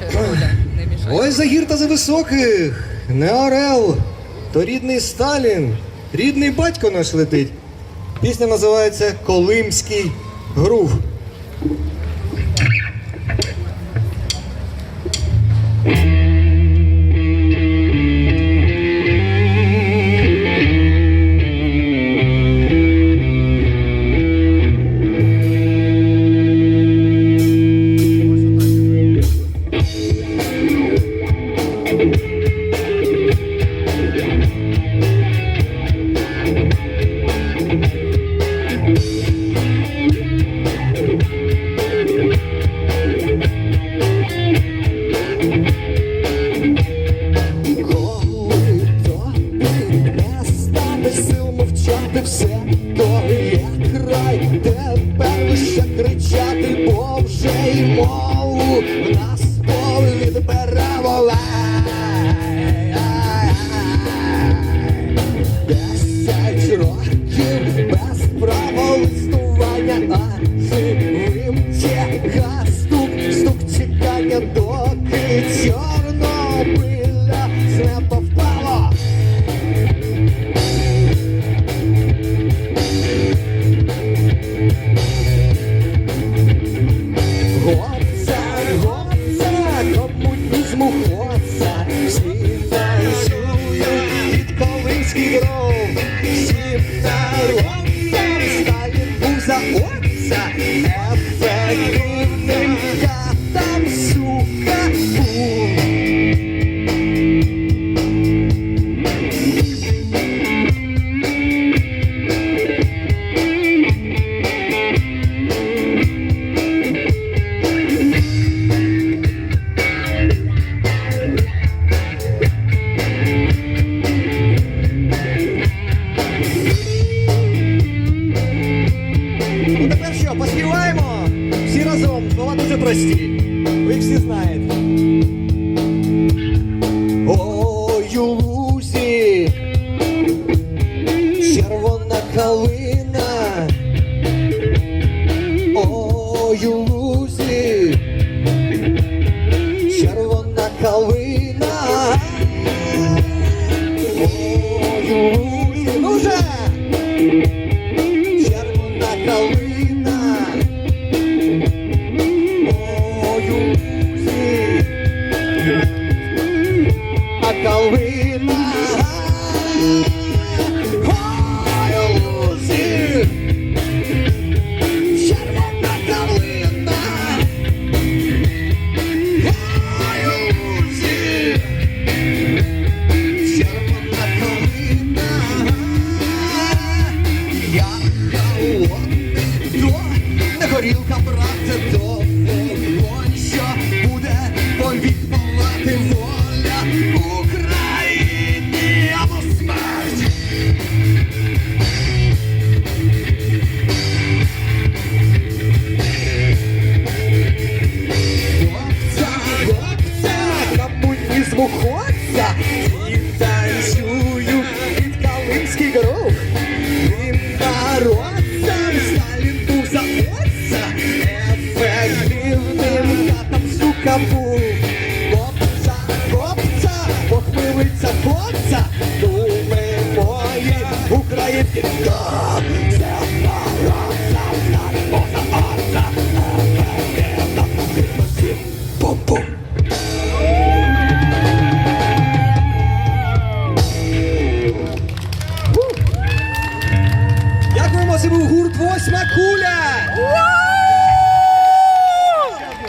наче роля не мішає. Ой, за за високих, не орел, то рідний Сталін, рідний батько наш летить. Пісня називається Колимський грув. Кричати, бо вже й мову в нас тяга стук, чекання, доки Чорнобиля з неба впало. Годця, годця, комунізму ходця, всі танцюють під Колинський дров, всім народцям прості. Ви їх всі знаєте. Ой, у лузі, червона калина. Ой, у лузі, червона калина. like a wind. Сука. Хлопця, хлопця, похмилиться хлопця, думи мої, українські дом. Це Сталін був за отця, ефективним катом, Дякуємо, це був гурт Восьма куля!